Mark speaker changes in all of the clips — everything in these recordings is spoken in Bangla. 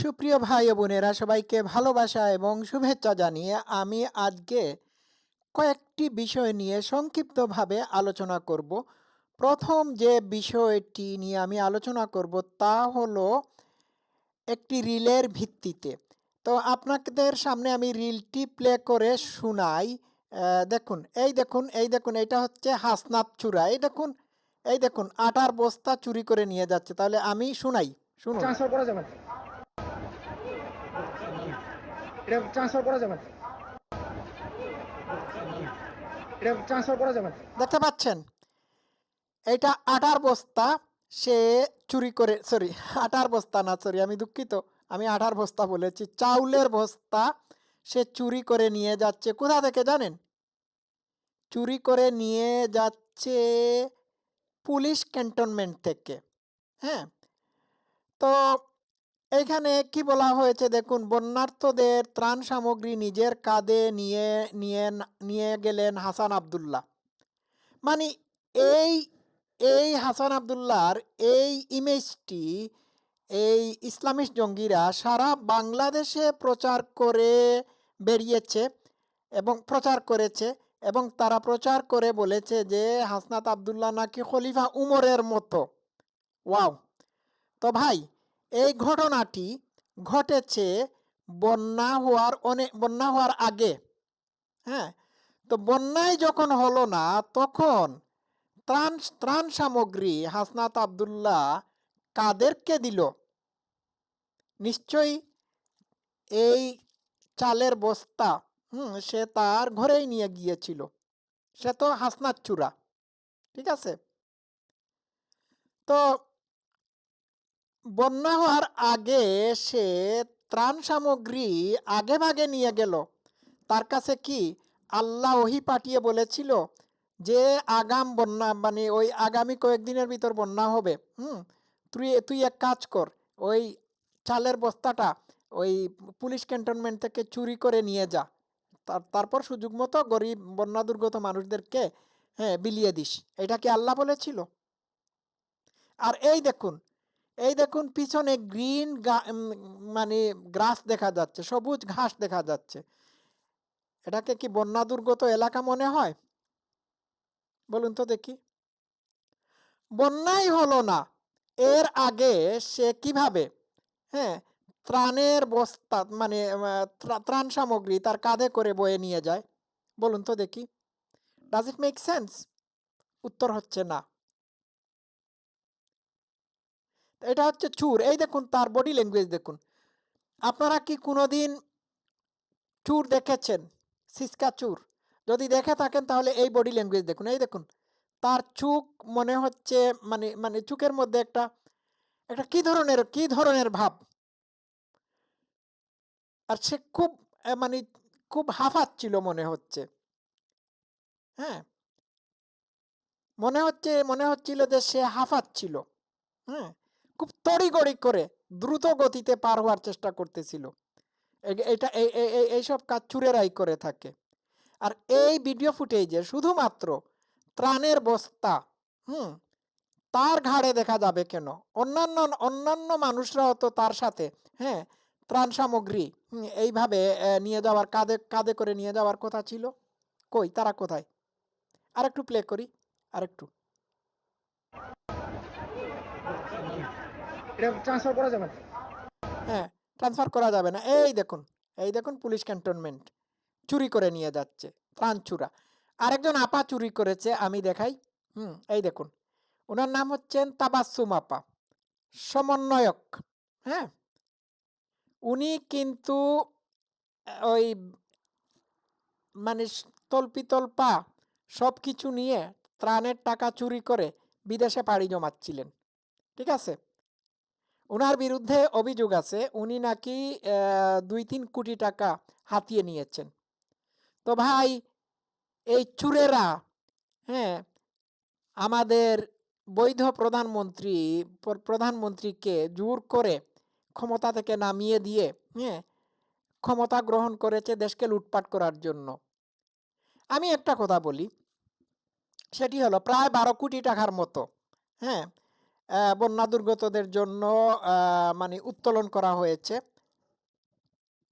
Speaker 1: সুপ্রিয় ভাই বোনেরা, সবাইকে ভালোবাসা এবং শুভেচ্ছা জানিয়ে আমি আজকে কয়েকটি বিষয় নিয়ে সংক্ষিপ্তভাবে আলোচনা করব। প্রথম যে বিষয়টি নিয়ে আমি আলোচনা করব তা হলো একটি রিলের ভিত্তিতে। তো আপনাদের সামনে আমি রিলটি প্লে করে শোনাই। দেখুন, এই দেখুন এই দেখুন, এটা হচ্ছে হাসনাত চূড়া। এই দেখুন এই দেখুন, আটার বস্তা চুরি করে নিয়ে যাচ্ছে। তাহলে আমি শোনাই, শুনুন।
Speaker 2: করা যাবে এটা ট্রান্সফার করা যাবে এটা ট্রান্সফার করা যাবে
Speaker 1: দেখতে পাচ্ছেন? এটা আটার বস্তা, সে চুরি করে সরি আটার বস্তা না সরি আমি দুঃখিত, আমি আটার বস্তা বলেছি। চাউলের বস্তা সে চুরি করে নিয়ে যাচ্ছে। কোথা থেকে জানেন? চুরি করে নিয়ে যাচ্ছে পুলিশ ক্যান্টনমেন্ট থেকে হ্যাঁ? তো এইখানে কি বলা হয়েছে? দেখুন, বন্যার্থদের ত্রাণ সামগ্রী নিজের কাঁধে নিয়ে নিয়ে নিয়ে গেলেন হাসান আবদুল্লাহ। মানে এই এই হাসান আবদুল্লাহর এই ইমেজটি, এই ইসলামিস্ট জঙ্গিরা সারা বাংলাদেশে প্রচার করে বেরিয়েছে এবং প্রচার করেছে এবং তারা প্রচার করে বলেছে যে হাসনাত আবদুল্লাহ নাকি খলিফা উমরের মতো। ওয়াও। তো ভাই এই ঘটনাটি ঘটেছে বন্যা হওয়ার অনেক, বন্যা হওয়ার আগে। হ্যাঁ? তো বন্যায় যখন হলো না, তখন ত্রাণ ত্রাণ সামগ্রী হাসনাত আবদুল্লাহ কাদেরকে দিল? নিশ্চয়ই এই চালের বস্তা, হুম, সে তার ঘরেই নিয়ে গিয়েছিল। সে তো হাসনাত চূড়া, ঠিক আছে? তো বন্যা হওয়ার আগে সে ত্রাণ সামগ্রী আগে ভাগে নিয়ে গেল। তার কাছে কি আল্লাহ ওহি পাঠিয়ে বলেছিল যে আগাম বন্যা মানে ওই আগামী কয়েকদিনের ভিতর বন্যা হবে? হুম, তুই তুই এক কাজ কর, ওই চালের বস্তাটা ওই পুলিশ ক্যান্টনমেন্ট থেকে চুরি করে নিয়ে যা। তার, তারপর সুযোগ মতো গরিব বন্যা দুর্গত মানুষদেরকে হ্যাঁ বিলিয়ে দিস। এটা কি আল্লাহ বলেছিল? আর এই দেখুন এই দেখুন, পিছনে গ্রিন মানে গ্রাস দেখা যাচ্ছে, সবুজ ঘাস দেখা যাচ্ছে। এটাকে কি বন্যা দুর্গত এলাকা মনে হয়? বলুন তো দেখি। বন্যাই হলো না, এর আগে সে কীভাবে? হ্যাঁ ত্রাণের বস্তা মানে ত্রাণ সামগ্রী তার কাঁধে করে বয়ে নিয়ে যায়। বলুন তো দেখি। ডাজ ইট মেক সেন্স উত্তর হচ্ছে না। এটা হচ্ছে চুর। এই দেখুন, তার বডি ল্যাঙ্গুয়েজ দেখুন। আপনারা কি কোনোদিন চুর দেখেছেন? সিসকা চুর। যদি দেখে থাকেন তাহলে এই বডি ল্যাঙ্গুয়েজ দেখুন। এই দেখুন, তার চুক মনে হচ্ছে মানে মানে চুকের মধ্যে একটা একটা কি ধরনের কি ধরনের ভাব? আর সে খুব মানে খুব হাঁফাচ্ছিল মনে হচ্ছে। হ্যাঁ? মনে হচ্ছে, মনে হচ্ছিল যে সে হাঁফাচ্ছিল। হ্যাঁ? খুব তড়িগড়ি করে দ্রুত গতিতে পার হওয়ার চেষ্টা করতেছিল। এটা এই এই- এই- এইসব কাজ চুরেরাই করে থাকে। আর এই ভিডিও ফুটেজে শুধুমাত্র ত্রাণের বস্তা, হুম, তার ঘাড়ে দেখা যাবে কেন? অন্যান্য অন্যান্য মানুষরাও তো তার সাথে হ্যাঁ ত্রাণ সামগ্রী এইভাবে নিয়ে যাওয়ার কাঁধে কাঁধে করে নিয়ে যাওয়ার কথা ছিল। কই, তারা কোথায়? আরেকটু প্লে করি, আরেকটু। হ্যাঁ ট্রান্সফার করা যাবে না। এই দেখুন এই দেখুন পুলিশ ক্যান্টনমেন্ট চুরি করে নিয়ে যাচ্ছে, ত্রাণ চূড়া আরেকজন আপা চুরি করেছে, আমি দেখাই। হুম, এই দেখুন। ওনার নাম হচ্ছেন তাবাসুম আপা সমন্বয়ক। হ্যাঁ? উনি কিন্তু ওই মানে তল্পিতল্পা সব কিছু নিয়ে ত্রাণের টাকা চুরি করে বিদেশে পাড়ি জমাচ্ছিলেন। ঠিক আছে? ওনার বিরুদ্ধে অভিযোগ আছে, উনি নাকি দুই তিন কোটি টাকা হাতিয়ে নিয়েছেন। তো ভাই, এই চুরেরা হ্যাঁ আমাদের বৈধ প্রধানমন্ত্রী প্রধানমন্ত্রীকে জোর করে ক্ষমতা থেকে নামিয়ে দিয়ে হ্যাঁ ক্ষমতা গ্রহণ করেছে দেশকে লুটপাট করার জন্য। আমি একটা কথা বলি, সেটি হলো প্রায় বারো কোটি টাকার মতো হ্যাঁ বন্যা দুর্গতদের জন্য মানে উত্তোলন করা হয়েছে।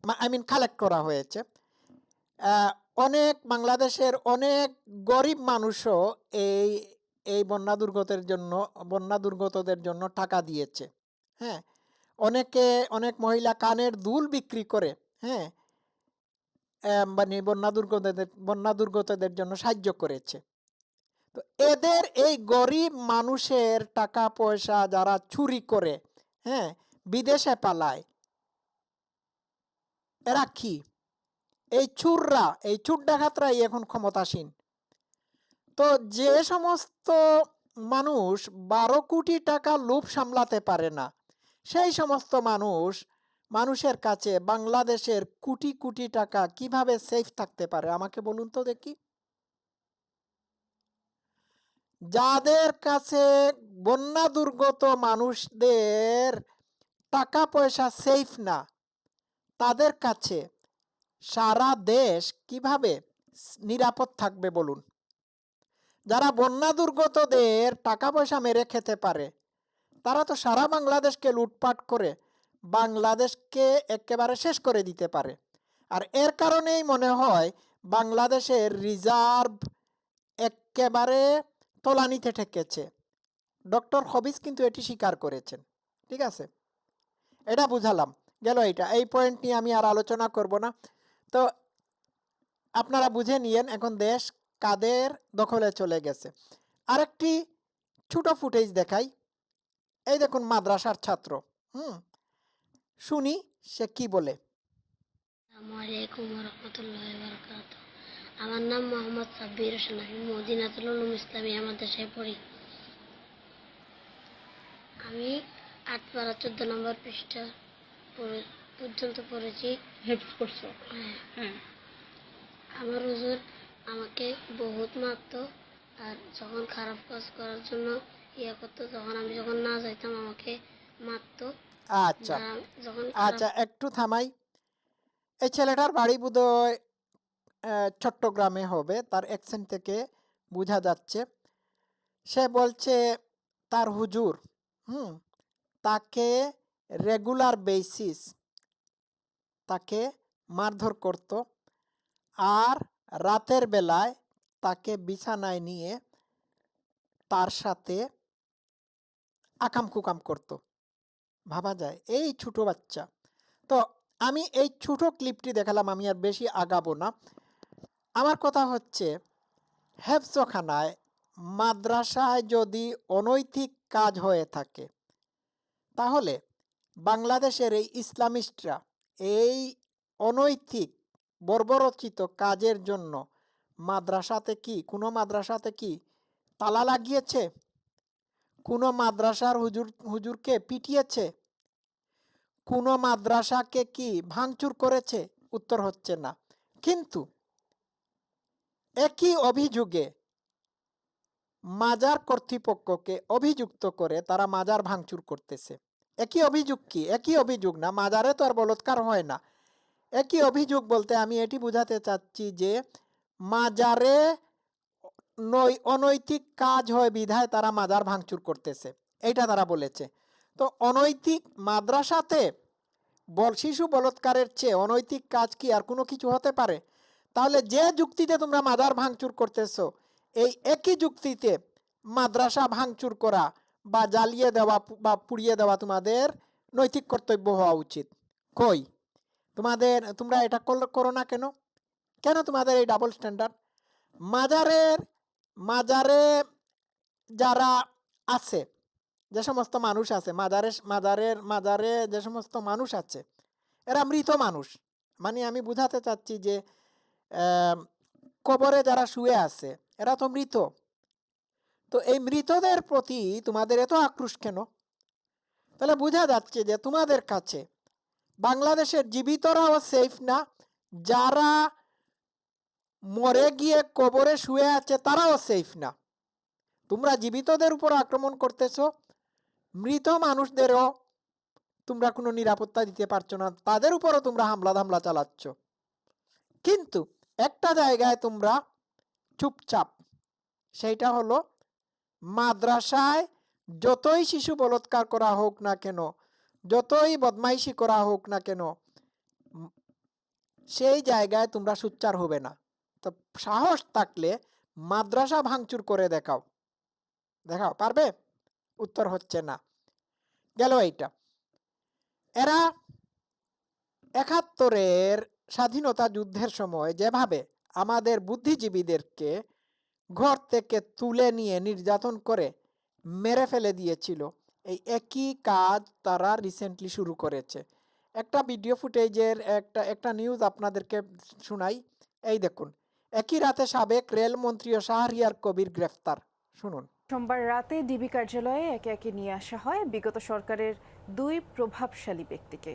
Speaker 1: আই মিন কালেক্ট করা হয়েছে। অনেক বাংলাদেশের অনেক গরিব মানুষও এই এই বন্যা দুর্গতের জন্য, বন্যা দুর্গতদের জন্য টাকা দিয়েছে। হ্যাঁ অনেকে, অনেক মহিলা কানের দুল বিক্রি করে হ্যাঁ মানে বন্যা দুর্গতদের বন্যা দুর্গতদের জন্য সাহায্য করেছে। তো এদের এই গরিব মানুষের টাকা পয়সা যারা চুরি করে হ্যাঁ বিদেশে পালায়, এরা কি? এই চুররা, এই চুর ডাকাতরাই এখন ক্ষমতাসীন। তো যে সমস্ত মানুষ বারো কোটি টাকা লোভ সামলাতে পারে না, সেই সমস্ত মানুষ, মানুষের কাছে বাংলাদেশের কোটি কোটি টাকা কীভাবে সেফ থাকতে পারে? আমাকে বলুন তো দেখি। যাদের কাছে বন্যা দুর্গত মানুষদের টাকা পয়সা সেফ না, তাদের কাছে সারা দেশ কীভাবে নিরাপদ থাকবে বলুন? যারা বন্যা দুর্গতদের টাকা পয়সা মেরে খেতে পারে, তারা তো সারা বাংলাদেশকে লুটপাট করে বাংলাদেশকে একেবারে শেষ করে দিতে পারে। আর এর কারণেই মনে হয় বাংলাদেশের রিজার্ভ একেবারে তলানিতে ঠেকেছে। ডক্টর হবিস কিন্তু এটি স্বীকার করেছেন। ঠিক আছে? এটা বুঝালাম। গেল এটা এই পয়েন্ট নিয়ে আমি আর আলোচনা করব না। তো আপনারা বুঝে নিয়েন, এখন দেশ কাদের দখলে চলে গেছে। আরেকটি ছোট ফুটেজ দেখাই। এই দেখুন, মাদ্রাসার ছাত্র। হুম? শুনি সে কি বলে।
Speaker 3: রহমতুল্লাহ বরকাত আমার নাম মোহাম্মদ সাব্বির হোসেন আমি মদিনাতুল উলুম ইসলামিয়া মাদ্রাসায় পড়ি। আমি আট পারা চোদ্দ নম্বর পৃষ্ঠা পর্যন্ত পড়েছি।
Speaker 4: হেল্প করছ?
Speaker 3: হ্যাঁ।
Speaker 4: হ্যাঁ।
Speaker 3: আমার হুজুর আমাকে বহুত মারতো আর যখন খারাপ কাজ করার জন্য ইয়া করতো তখন আমি যখন না যাইতাম আমাকে মারতো।
Speaker 1: আচ্ছা।
Speaker 3: যখন
Speaker 1: আচ্ছা একটু থামাই। এই ছেলেটার বাড়ি বোধহয় আহ, চট্টগ্রামে হবে, তার অ্যাকসেন্ট থেকে বোঝা যাচ্ছে। সে বলছে, তার হুজুর, হুম, তাকে রেগুলার বেসিস তাকে মারধর করত আর রাতের বেলায় তাকে বিছানায় নিয়ে তার সাথে আকাম কুকাম করতো। ভাবা যায়, এই ছোট বাচ্চা। তো আমি এই ছোট ক্লিপটি দেখালাম, আমি আর বেশি আগাবো না। আমার কথা হচ্ছে, হেফজখানায় মাদ্রাসায় যদি অনৈতিক কাজ হয়ে থাকে, তাহলে বাংলাদেশের এই ইসলামিস্টরা এই অনৈতিক, বর্বরচিত কাজের জন্য মাদ্রাসাতে কি, কোনো মাদ্রাসাতে কি তালা লাগিয়েছে? কোনো মাদ্রাসার হুজুর, হুজুরকে পিটিয়েছে? কোনো মাদ্রাসাকে কি ভাঙচুর করেছে? উত্তর হচ্ছে না। কিন্তু একই অভিযোগে মাজার কর্তৃপক্ষকে অভিযুক্ত করে তারা মাজার ভাঙচুর করতেছে। একই অভিযোগ কি? একই অভিযোগ না? মাজারে তো আর বলৎকার হয় না। একই অভিযোগ বলতে আমি এটি বোঝাতে চাচ্ছি যে মাজারে নৈ, অনৈতিক কাজ হয় বিধায় তারা মাজার ভাঙচুর করতেছে। এইটা তারা বলেছে। তো অনৈতিক মাদ্রাসাতে বল, শিশু বলৎকারের চেয়ে অনৈতিক কাজ কি আর কোনো কিছু হতে পারে? তাহলে যে যুক্তিতে তোমরা মাদার ভাঙচুর করতেছো, এই একই যুক্তিতে মাদ্রাসা ভাঙচুর করা বা জ্বালিয়ে দেওয়া বা পুড়িয়ে দেওয়া তোমাদের নৈতিক কর্তব্য হওয়া উচিত। কই? তোমাদের, তোমরা এটা করো না কেন? কেন তোমাদের এই ডাবল স্ট্যান্ডার্ড মাজারের, মাজারে যারা আছে, যে সমস্ত মানুষ আছে, মাজারে, মাজারের, মাজারে যে সমস্ত মানুষ আছে, এরা মৃত মানুষ। মানে আমি বুঝাতে চাচ্ছি যে কবরে যারা শুয়ে আছে, এরা তো মৃত। তো এই মৃতদের প্রতি তোমাদের এত আক্রোশ কেন? তাহলে বোঝা যাচ্ছে যে তোমাদের কাছে বাংলাদেশের জীবিতরাও সেফ না, যারা মরে গিয়ে কবরে শুয়ে আছে তারাও সেফ না। তোমরা জীবিতদের উপর আক্রমণ করতেছো, মৃত মানুষদেরও তোমরা কোনো নিরাপত্তা দিতে পারছ না, তাদের উপরও তোমরা হামলা ধামলা চালাচ্ছ। কিন্তু একটা জায়গায় তোমরা চুপচাপ, সেইটা হলো মাদ্রাসায় যতই শিশু বলৎকার করা হোক না কেন, যতই বদমাইশি করা হোক না কেন সেই জায়গায় তোমরা সুচ্চার হবে না। তো সাহস থাকলে মাদ্রাসা ভাঙচুর করে দেখাও। দেখাও, পারবে? উত্তর হচ্ছে না। গেল এইটা। এরা একাত্তরের স্বাধীনতা যুদ্ধের সময় যেভাবে আমাদের বুদ্ধিজীবীদেরকে ঘর থেকে তুলে নিয়ে নির্যাতন করে মেরে ফেলে দিয়েছিল, এই একই কাজ তারা রিসেন্টলি শুরু করেছে। একটা ভিডিও ফুটেজের একটা একটা নিউজ আপনাদেরকে শোনাই। এই দেখুন, একই রাতে সাবেক রেলমন্ত্রী ও শাহরিয়ার কবির গ্রেফতার। শুনুন।
Speaker 4: সোমবার রাতে ডিবি কার্যালয়ে একে একে নিয়ে আসা হয় বিগত সরকারের দুই প্রভাবশালী ব্যক্তিকে।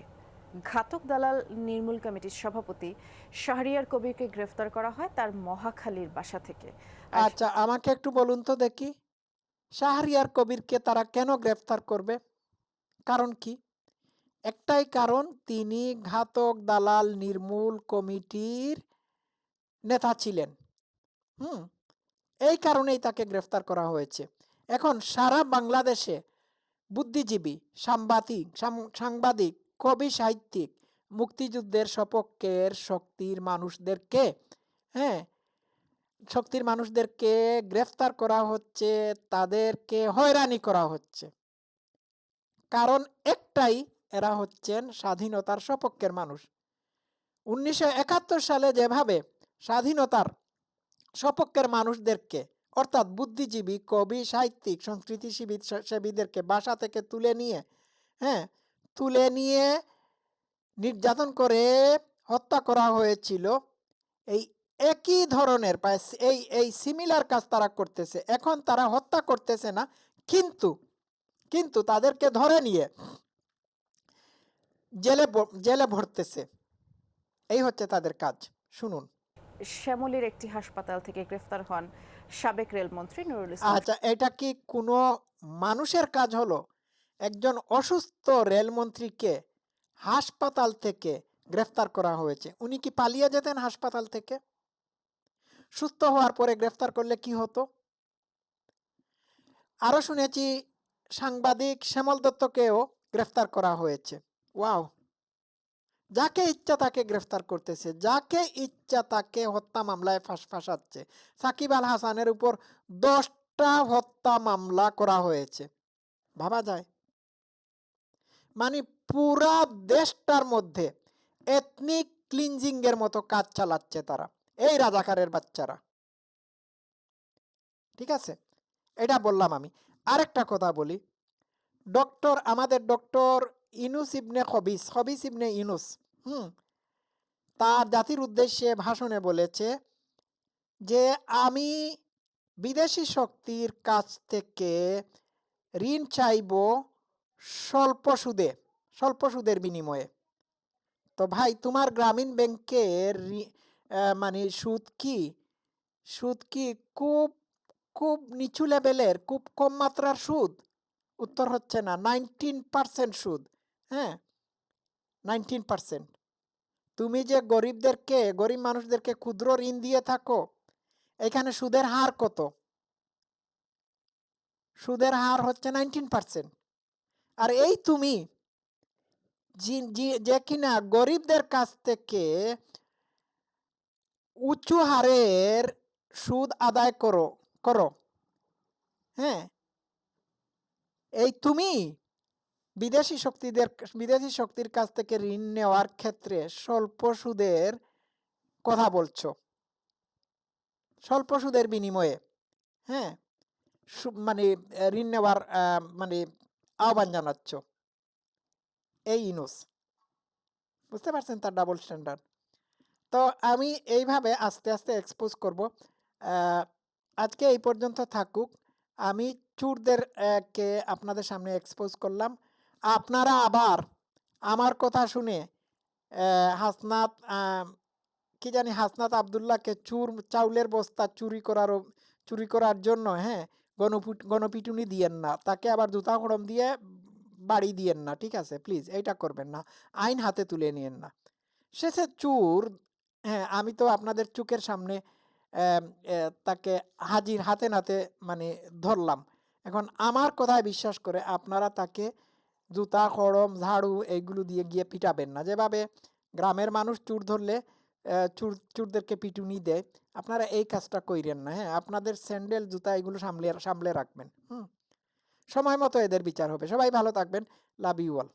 Speaker 4: ঘাতক দালাল নির্মূল কমিটির সভাপতি শাহরিয়ার কবিরকে গ্রেফতার করা হয় তার মহাখালীর বাসা থেকে।
Speaker 1: আচ্ছা আমাকে একটু বলুন তো দেখি, শাহরিয়ার কবিরকে তারা কেন গ্রেফতার করবে? কারণ কি? একটাই কারণ, তিনি ঘাতক দালাল নির্মূল কমিটির নেতা ছিলেন। হুম, এই কারণেই তাকে গ্রেফতার করা হয়েছে। এখন সারা বাংলাদেশে বুদ্ধিজীবী, সাংবাদিক সাংবাদিক কবি সাহিত্যিক, মুক্তিযুদ্ধের সপক্ষের শক্তির মানুষদেরকে হ্যাঁ? শক্তির মানুষদেরকে গ্রেফতার করা হচ্ছে, তাদেরকে হয়রানি করা হচ্ছে। কারণ একটাই এরা হচ্ছেন স্বাধীনতার সপক্ষের মানুষ। উনিশশো একাত্তর সালে যেভাবে স্বাধীনতার সপক্ষের মানুষদেরকে, অর্থাৎ বুদ্ধিজীবী, কবি, সাহিত্যিক, সংস্কৃতিসেবী সেবীদেরকে বাসা থেকে তুলে নিয়ে হ্যাঁ? তুলে নিয়ে নির্যাতন করে হত্যা করা হয়েছিল। এই একই ধরনের এই এই সিমিলার কাজ তারা করতেছে। এখন তারা হত্যা করতেছে না কিন্তু কিন্তু তাদেরকে ধরে নিয়ে জেলে জেলে ভরতেছে। এই হচ্ছে তাদের কাজ। শুনুন।
Speaker 4: শ্যামলীর একটি হাসপাতাল থেকে গ্রেফতার হন সাবেক রেলমন্ত্রী নুরুল ইসলাম।
Speaker 1: আচ্ছা এটা কি কোনো মানুষের কাজ হলো? একজন অসুস্থ রেলমন্ত্রীকে হাসপাতাল থেকে গ্রেফতার করা হয়েছে। উনি কি পালিয়ে যেতেন হাসপাতাল থেকে? সুস্থ হওয়ার পরে গ্রেফতার করলে কি হতো? আরও শুনেছি, সাংবাদিক শ্যামল দত্তকেও গ্রেফতার করা হয়েছে। ওয়াও! যাকে ইচ্ছা তাকে গ্রেফতার করতেছে। যাকে ইচ্ছা তাকে হত্যা মামলায় ফাঁস ফাঁসাচ্ছে। সাকিব আল হাসানের উপর দশটা হত্যা মামলা করা হয়েছে। ভাবা যায়। মানে পুরা দেশটার মধ্যে এথনিক ক্লিনজিং এর মতো কাজ চালাচ্ছে তারা, এই রাজাকারের বাচ্চারা। ঠিক আছে? এটা বললাম আমি। আরেকটা কথা বলি। ডক্টর, আমাদের ডক্টর ইনুস ইবনে হবিস হবিস ইবনে ইনুস হুম, তার জাতির উদ্দেশ্যে ভাষণে বলেছে যে, আমি বিদেশি শক্তির কাছ থেকে ঋণ চাইব স্বল্প সুদে, স্বল্প সুদের বিনিময়ে। তো ভাই, তোমার গ্রামীণ ব্যাংকের মানে সুদ কি? সুদ কি খুব খুব নিচু লেভেলের, খুব কম মাত্রার সুদ? উত্তর হচ্ছে না, নাইনটিন পার্সেন্ট সুদ হ্যাঁ? Nineteen percent. তুমি যে গরিবদেরকে, গরিব মানুষদেরকে ক্ষুদ্র ঋণ দিয়ে থাকো, এখানে সুদের হার কত? সুদের হার হচ্ছে নাইনটিন পার্সেন্ট। আর এই তুমি যে কিনা গরিবদের কাছ থেকে উঁচু হারের সুদ আদায় করো করো। হ্যাঁ? এই তুমি বিদেশি শক্তিদের, বিদেশি শক্তির কাছ থেকে ঋণ নেওয়ার ক্ষেত্রে স্বল্প সুদের কথা বলছো। স্বল্প সুদের বিনিময়ে হ্যাঁ? মানে ঋণ নেওয়ার মানে আহ্বান জানাচ্ছ। এই ইনুস। বুঝতে পারছেন তার ডাবল স্ট্যান্ডার্ড তো আমি এইভাবে আস্তে আস্তে এক্সপোজ করব। আজকে এই পর্যন্ত থাকুক। আমি চুরদের কে আপনাদের সামনে এক্সপোজ করলাম। আপনারা আবার আমার কথা শুনে হাসনাত কি জানি হাসনাত আবদুল্লাহকে চুর, চাউলের বস্তা চুরি করার চুরি করার জন্য হ্যাঁ গণপিট গণপিটুনি দিয়েন না। তাকে আবার জুতা খড়ম দিয়ে বাড়ি দিয়েন না, ঠিক আছে? প্লিজ, এইটা করবেন না। আইন হাতে তুলে নিয়েন না। শেষে চুর হ্যাঁ আমি তো আপনাদের চোখের সামনে তাকে হাজির, হাতে নাতে মানে ধরলাম। এখন আমার কথায় বিশ্বাস করে আপনারা তাকে জুতা খড়ম ঝাড়ু, এইগুলো দিয়ে গিয়ে পিটাবেন না। যেভাবে গ্রামের মানুষ চুর ধরলে চুর, চুরদেরকে পিটুনি দেয়। আপনারা এই কাজটা কইরেন না হ্যাঁ? আপনাদের স্যান্ডেল, জুতা এগুলো সামলে সামলে রাখবেন, হুম? সময় মতো এদের বিচার হবে। সবাই ভালো থাকবেন। Love you all.